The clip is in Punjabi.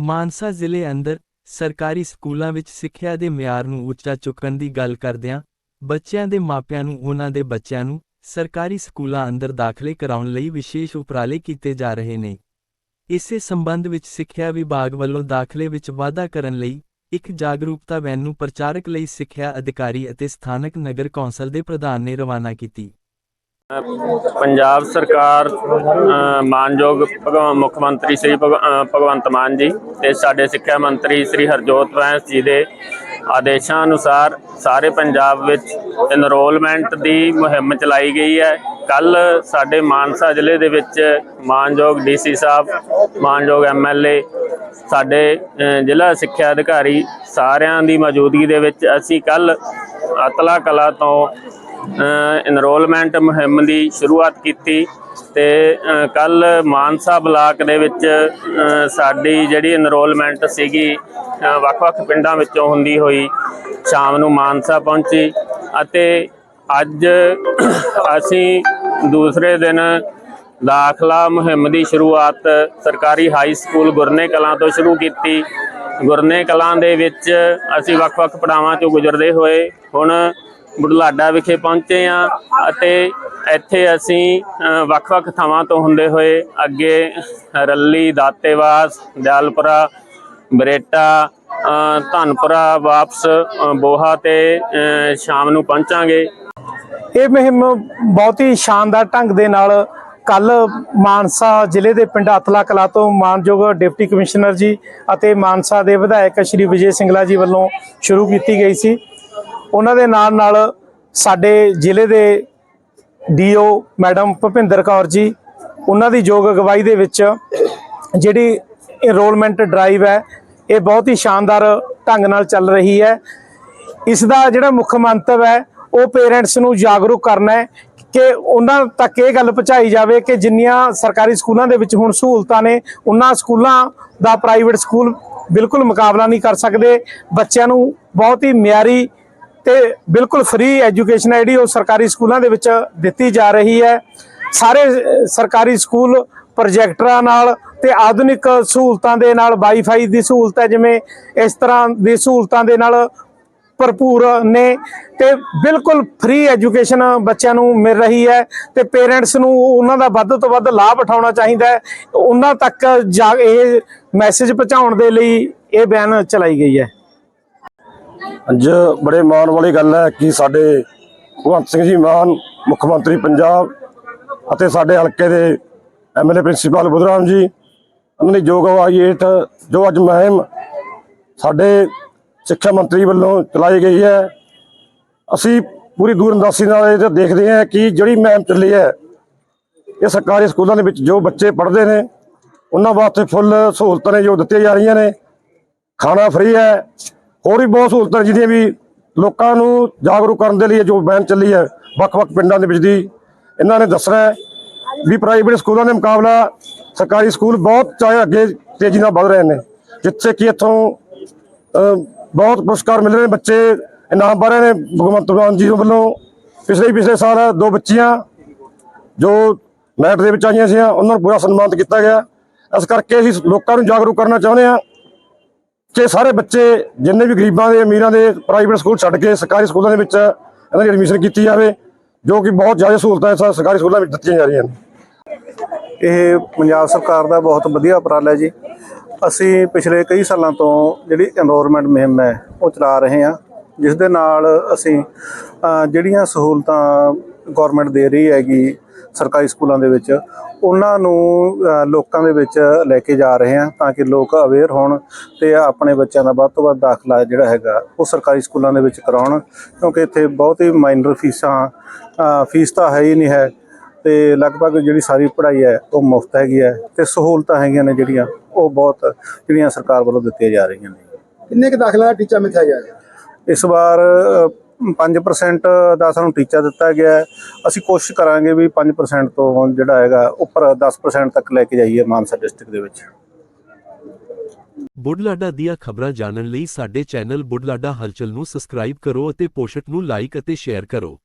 ਮਾਨਸਾ ਜ਼ਿਲ੍ਹੇ ਅੰਦਰ ਸਰਕਾਰੀ ਸਕੂਲਾਂ ਵਿੱਚ ਸਿੱਖਿਆ ਦੇ ਮਿਆਰ ਨੂੰ ਉੱਚਾ ਚੁੱਕਣ ਦੀ ਗੱਲ ਕਰਦਿਆਂ ਬੱਚਿਆਂ ਦੇ ਮਾਪਿਆਂ ਨੂੰ ਉਹਨਾਂ ਦੇ ਬੱਚਿਆਂ ਨੂੰ ਸਰਕਾਰੀ ਸਕੂਲਾਂ ਅੰਦਰ ਦਾਖਲੇ ਕਰਾਉਣ ਲਈ ਵਿਸ਼ੇਸ਼ ਉਪਰਾਲੇ ਕੀਤੇ ਜਾ ਰਹੇ ਨੇ। ਇਸੇ ਸੰਬੰਧ ਵਿੱਚ ਸਿੱਖਿਆ ਵਿਭਾਗ ਵੱਲੋਂ ਦਾਖਲੇ ਵਿੱਚ ਵਾਧਾ ਕਰਨ ਲਈ ਇੱਕ ਜਾਗਰੂਕਤਾ ਵੈਨ ਨੂੰ ਪ੍ਰਚਾਰਕ ਲਈ ਸਿੱਖਿਆ ਅਧਿਕਾਰੀ ਅਤੇ ਸਥਾਨਕ ਨਗਰ ਕੌਂਸਲ ਦੇ ਪ੍ਰਧਾਨ ਨੇ ਰਵਾਨਾ ਕੀਤੀ। ਪੰਜਾਬ ਸਰਕਾਰ ਮਾਨਯੋਗ ਭਗਵ- ਮੁੱਖ ਮੰਤਰੀ ਸ੍ਰੀ ਭਗ- ਭਗਵੰਤ ਮਾਨ ਜੀ ਤੇ ਸਾਡੇ ਸਿੱਖਿਆ ਮੰਤਰੀ ਸ੍ਰੀ ਹਰਜੋਤ ਵੈਂਸ ਜੀ ਦੇ ਆਦੇਸ਼ਾਂ ਅਨੁਸਾਰ ਸਾਰੇ ਪੰਜਾਬ ਵਿੱਚ ਐਨਰੋਲਮੈਂਟ ਦੀ ਮੁਹਿੰਮ ਚਲਾਈ ਗਈ ਹੈ। ਕੱਲ ਸਾਡੇ ਮਾਨਸਾ ਜ਼ਿਲ੍ਹੇ ਦੇ ਵਿੱਚ ਮਾਨਯੋਗ ਡੀਸੀ ਸਾਹਿਬ, ਮਾਨਯੋਗ ਐਮਐਲਏ ਸਾਡੇ ਜ਼ਿਲ੍ਹਾ ਸਿੱਖਿਆ ਅਧਿਕਾਰੀ ਸਾਰਿਆਂ ਦੀ ਮੌਜੂਦਗੀ ਦੇ ਵਿੱਚ ਅਸੀਂ ਕੱਲ ਅਤਲਾ ਕਲਾ ਤੋਂ ਇਨਰੋਲਮੈਂਟ ਮੁਹਿੰਮ ਦੀ ਸ਼ੁਰੂਆਤ ਕੀਤੀ ਤੇ ਕੱਲ ਮਾਨਸਾ ਬਲਾਕ ਦੇ ਵਿੱਚ ਸਾਡੀ ਜਿਹੜੀ ਇਨਰੋਲਮੈਂਟ ਸੀਗੀ ਵੱਖ-ਵੱਖ ਪਿੰਡਾਂ ਵਿੱਚੋਂ ਹੁੰਦੀ ਹੋਈ, ਸ਼ਾਮ ਨੂੰ ਮਾਨਸਾ ਪਹੁੰਚੀ ਅਤੇ ਅੱਜ ਅਸੀਂ ਦੂਸਰੇ ਦਿਨ ਦਾਖਲਾ ਮੁਹਿੰਮ ਦੀ ਸ਼ੁਰੂਆਤ ਸਰਕਾਰੀ ਹਾਈ ਸਕੂਲ ਗੁਰਨੇ ਕਲਾਂ ਤੋਂ ਸ਼ੁਰੂ ਕੀਤੀ। ਗੁਰਨੇ ਕਲਾਂ ਦੇ ਵਿੱਚ ਅਸੀਂ ਵੱਖ-ਵੱਖ ਪੜਾਵਾਂ ਚੋਂ ਗੁਜ਼ਰਦੇ ਹੋਏ, ਹੁਣ ਬੁਢਲਾਡਾ ਵਿਖੇ ਪਹੁੰਚੇ ਆ ਅਤੇ ਇੱਥੇ ਅਸੀਂ ਵੱਖ-ਵੱਖ ਥਾਵਾਂ ਤੋਂ ਹੁੰਦੇ ਹੋਏ ਅੱਗੇ ਰੱਲੀ, ਦਾਤੇਵਾਸ, ਦਿਆਲਪੁਰਾ, ਬਰੇਟਾ ਧਨਪੁਰਾ ਵਾਪਸ ਬੋਹਾ ਤੇ ਸ਼ਾਮ ਨੂੰ ਪਹੁੰਚਾਂਗੇ। ਇਹ ਮੁਹਿੰਮ ਬਹੁਤ ਹੀ ਸ਼ਾਨਦਾਰ ਢੰਗ ਦੇ ਨਾਲ ਕੱਲ ਮਾਨਸਾ ਜ਼ਿਲ੍ਹੇ ਦੇ ਪਿੰਡ ਅਤਲਾ ਕਲਾ ਤੋਂ ਮਾਨਯੋਗ ਡਿਪਟੀ ਕਮਿਸ਼ਨਰ ਜੀ ਅਤੇ ਮਾਨਸਾ ਦੇ ਵਿਧਾਇਕ ਸ਼੍ਰੀ ਵਿਜੇ ਸਿੰਗਲਾ ਜੀ ਵੱਲੋਂ ਸ਼ੁਰੂ ਕੀਤੀ ਗਈ ਸੀ। ਉਹਨਾਂ ਦੇ ਨਾਲ ਨਾਲ ਸਾਡੇ ਜ਼ਿਲ੍ਹੇ ਦੇ ਡੀਓ ਮੈਡਮ ਭੁਪਿੰਦਰ ਕੌਰ ਜੀ, ਉਹਨਾਂ ਦੀ ਯੋਗ ਅਗਵਾਈ ਦੇ ਵਿੱਚ ਜਿਹੜੀ ਇਨਰੋਲਮੈਂਟ ਡਰਾਈਵ ਹੈ, ਇਹ ਬਹੁਤ ਹੀ ਸ਼ਾਨਦਾਰ ਢੰਗ ਨਾਲ ਚੱਲ ਰਹੀ ਹੈ। ਇਸ ਦਾ ਜਿਹੜਾ ਮੁੱਖ ਮੰਤਵ ਹੈ, ਉਹ ਪੇਰੈਂਟਸ ਨੂੰ ਜਾਗਰੂਕ ਕਰਨਾ ਹੈ ਕਿ ਉਹਨਾਂ ਤੱਕ ਇਹ ਗੱਲ ਪਹੁੰਚਾਈ ਜਾਵੇ ਕਿ ਜਿੰਨੀਆਂ ਸਰਕਾਰੀ ਸਕੂਲਾਂ ਦੇ ਵਿੱਚ ਹੁਣ ਸਹੂਲਤਾਂ ਨੇ, ਉਹਨਾਂ ਸਕੂਲਾਂ ਦਾ ਪ੍ਰਾਈਵੇਟ ਸਕੂਲ ਬਿਲਕੁਲ ਮੁਕਾਬਲਾ ਨਹੀਂ ਕਰ ਸਕਦੇ। ਬੱਚਿਆਂ ਨੂੰ ਬਹੁਤ ਹੀ ਮਿਆਰੀ ਤੇ ਬਿਲਕੁਲ ਫ੍ਰੀ ਐਜੂਕੇਸ਼ਨ ਹੈ ਜਿਹੜੀ ਉਹ ਸਰਕਾਰੀ ਸਕੂਲਾਂ ਦੇ ਵਿੱਚ ਦਿੱਤੀ ਜਾ ਰਹੀ ਹੈ। ਸਾਰੇ ਸਰਕਾਰੀ ਸਕੂਲ ਪ੍ਰੋਜੈਕਟਰਾਂ ਨਾਲ ਤੇ ਆਧੁਨਿਕ ਸਹੂਲਤਾਂ ਦੇ ਨਾਲ ਵਾਈਫਾਈ ਦੀ ਸਹੂਲਤ ਹੈ, ਜਿਵੇਂ ਇਸ ਤਰ੍ਹਾਂ ਦੀ ਸਹੂਲਤਾਂ ਦੇ ਨਾਲ ਭਰਪੂਰ ਨੇ ਤੇ ਬਿਲਕੁਲ ਫ੍ਰੀ ਐਜੂਕੇਸ਼ਨ ਬੱਚਿਆਂ ਨੂੰ ਮਿਲ ਰਹੀ ਹੈ ਤੇ ਪੇਰੈਂਟਸ ਨੂੰ ਉਹਨਾਂ ਦਾ ਵੱਧ ਤੋਂ ਵੱਧ ਲਾਭ ਉਠਾਉਣਾ ਚਾਹੀਦਾ ਹੈ। ਉਹਨਾਂ ਤੱਕ ਜਾ, ਇਹ ਮੈਸੇਜ ਪਹੁੰਚਾਉਣ ਦੇ ਲਈ ਇਹ ਬਿਆਨ ਚਲਾਈ ਗਈ ਹੈ। ਅੱਜ ਬੜੇ ਮਾਣ ਵਾਲੀ ਗੱਲ ਹੈ ਕਿ ਸਾਡੇ ਭਗਵੰਤ ਸਿੰਘ ਜੀ ਮਾਨ ਮੁੱਖ ਮੰਤਰੀ ਪੰਜਾਬ ਅਤੇ ਸਾਡੇ ਹਲਕੇ ਦੇ ਐਮਐਲਏ ਪ੍ਰਿੰਸੀਪਲ ਬੁੱਧਰਾਮ ਜੀ, ਉਹਨਾਂ ਦੀ ਯੋਗ ਅਗਵਾਈ ਹੇਠ ਜੋ ਅੱਜ ਮੁਹਿੰਮ ਸਾਡੇ ਸਿੱਖਿਆ ਮੰਤਰੀ ਵੱਲੋਂ ਚਲਾਈ ਗਈ ਹੈ, ਅਸੀਂ ਪੂਰੀ ਦੂਰਅੰਦਾਜ਼ੀ ਨਾਲ ਇਹ ਦੇਖਦੇ ਹਾਂ ਕਿ ਜਿਹੜੀ ਮਹਿਮ ਚੱਲੀ ਹੈ, ਇਹ ਸਰਕਾਰੀ ਸਕੂਲਾਂ ਦੇ ਵਿੱਚ ਜੋ ਬੱਚੇ ਪੜ੍ਹਦੇ ਨੇ, ਉਹਨਾਂ ਵਾਸਤੇ ਫੁੱਲ ਸਹੂਲਤਾਂ ਨੇ ਜੋ ਦਿੱਤੀਆਂ ਜਾ ਰਹੀਆਂ ਨੇ, ਖਾਣਾ ਫ੍ਰੀ ਹੈ ਹੋਰ ਵੀ ਬਹੁਤ ਸਹੂਲਤਾਂ ਜਿਹਦੀਆਂ ਵੀ ਲੋਕਾਂ ਨੂੰ ਜਾਗਰੂਕ ਕਰਨ ਦੇ ਲਈ ਜੋ ਬੈਨ ਚੱਲੀ ਹੈ, ਵੱਖ-ਵੱਖ ਪਿੰਡਾਂ ਦੇ ਵਿੱਚ ਦੀ, ਇਹਨਾਂ ਨੇ ਦੱਸਣਾ ਵੀ ਪ੍ਰਾਈਵੇਟ ਸਕੂਲਾਂ ਦੇ ਮੁਕਾਬਲਾ ਸਰਕਾਰੀ ਸਕੂਲ ਬਹੁਤ ਚਾਹੇ ਅੱਗੇ ਤੇਜ਼ੀ ਨਾਲ ਵਧ ਰਹੇ ਨੇ, ਜਿੱਥੇ ਕਿ ਇੱਥੋਂ ਬਹੁਤ ਪੁਰਸਕਾਰ ਮਿਲ ਰਹੇ ਨੇ ਬੱਚੇ, ਇਨਾਮ ਪਾ ਰਹੇ ਨੇ ਭਗਵੰਤ ਮਾਨ ਜੀ ਵੱਲੋਂ, ਪਿਛਲੇ ਪਿਛਲੇ ਸਾਲ ਦੋ ਬੱਚੀਆਂ ਜੋ ਮੈਟ ਦੇ ਵਿੱਚ ਆਈਆਂ ਸੀ ਉਹਨਾਂ ਨੂੰ ਪੂਰਾ ਸਨਮਾਨਿਤ ਕੀਤਾ ਗਿਆ। ਇਸ ਕਰਕੇ ਅਸੀਂ ਲੋਕਾਂ ਨੂੰ ਜਾਗਰੂਕ ਕਰਨਾ ਚਾਹੁੰਦੇ ਹਾਂ। ਕਿ ਸਾਰੇ ਬੱਚੇ, ਜਿੰਨੇ ਵੀ ਗਰੀਬਾਂ ਦੇ, ਅਮੀਰਾਂ ਦੇ ਪ੍ਰਾਈਵੇਟ ਸਕੂਲ ਛੱਡ ਕੇ ਸਰਕਾਰੀ ਸਕੂਲਾਂ ਦੇ ਵਿੱਚ ਇਹਨਾਂ ਦੀ ਐਡਮਿਸ਼ਨ ਕੀਤੀ ਜਾਵੇ, ਜੋ ਕਿ ਬਹੁਤ ਜ਼ਿਆਦਾ ਸਹੂਲਤਾਂ ਸਰਕਾਰੀ ਸਕੂਲਾਂ ਵਿੱਚ ਦਿੱਤੀਆਂ ਜਾ ਰਹੀਆਂ ਨੇ। ਇਹ ਪੰਜਾਬ ਸਰਕਾਰ ਦਾ ਬਹੁਤ ਵਧੀਆ ਉਪਰਾਲਾ ਹੈ ਜੀ। ਅਸੀਂ ਪਿਛਲੇ ਕਈ ਸਾਲਾਂ ਤੋਂ ਜਿਹੜੀ ਐਨਰੋਲਮੈਂਟ ਮੁਹਿੰਮ ਹੈ, ਉਹ ਚਲਾ ਰਹੇ ਹਾਂ ਜਿਸ ਦੇ ਨਾਲ ਅਸੀਂ ਜਿਹੜੀਆਂ ਸਹੂਲਤਾਂ ਗਵਰਨਮੈਂਟ ਦੇ ਰਹੀ ਹੈਗੀ ਸਰਕਾਰੀ ਸਕੂਲਾਂ ਦੇ ਵਿੱਚ ਉਹਨਾਂ ਨੂੰ ਲੋਕਾਂ ਦੇ ਵਿੱਚ ਲੈ ਕੇ ਜਾ ਰਹੇ ਹਾਂ ਤਾਂ ਕਿ ਲੋਕ ਅਵੇਅਰ ਹੋਣ ਤੇ ਆਪਣੇ ਬੱਚਿਆਂ ਦਾ ਵੱਧ ਤੋਂ ਵੱਧ ਦਾਖਲਾ ਜਿਹੜਾ ਹੈਗਾ ਉਹ ਸਰਕਾਰੀ ਸਕੂਲਾਂ ਦੇ ਵਿੱਚ ਕਰਾਉਣ। ਕਿਉਂਕਿ ਇੱਥੇ ਬਹੁਤ ਹੀ ਮਾਈਨਰ ਫੀਸਾਂ ਫੀਸ ਤਾਂ ਹੈ ਹੀ ਨਹੀਂ ਹੈ ਤੇ ਲਗਭਗ ਜਿਹੜੀ ਸਾਰੀ ਪੜ੍ਹਾਈ ਹੈ ਉਹ ਮੁਫਤ ਹੈਗੀ ਹੈ ਤੇ ਸਹੂਲਤਾਂ ਹੈਗੀਆਂ ਨੇ ਜਿਹੜੀਆਂ ਉਹ ਬਹੁਤ ਜਿਹੜੀਆਂ ਸਰਕਾਰ ਵੱਲੋਂ ਦਿੱਤੀਆਂ ਜਾ ਰਹੀਆਂ ਨੇ। ਕਿੰਨੇ ਕੁ ਦਾਖਲਾ ਟੀਚਾ ਮਿੱਥਿਆ ਗਿਆ? ਇਸ ਵਾਰ 5% ਦਾ ਸਾਨੂੰ ਟੀਚਾ ਦਿੱਤਾ ਗਿਆ ਹੈ। ਅਸੀਂ ਕੋਸ਼ਿਸ਼ ਕਰਾਂਗੇ ਵੀ 5% ਤੋਂ ਜਿਹੜਾ ਹੈਗਾ ਉੱਪਰ 10% ਤੱਕ ਲੈ ਕੇ ਜਾਈਏ ਮਾਨਸਾ ਡਿਸਟ੍ਰਿਕਟ ਦੇ ਵਿੱਚ। ਬੁੱਢਲਾਡਾ ਦੀਆਂ ਖਬਰਾਂ ਜਾਣਨ ਲਈ ਸਾਡੇ ਚੈਨਲ ਬੁੱਢਲਾਡਾ ਹਲਚਲ ਨੂੰ ਸਬਸਕ੍ਰਾਈਬ ਕਰੋ ਅਤੇ ਪੋਸਟ ਨੂੰ ਲਾਈਕ ਅਤੇ ਸ਼ੇਅਰ ਕਰੋ।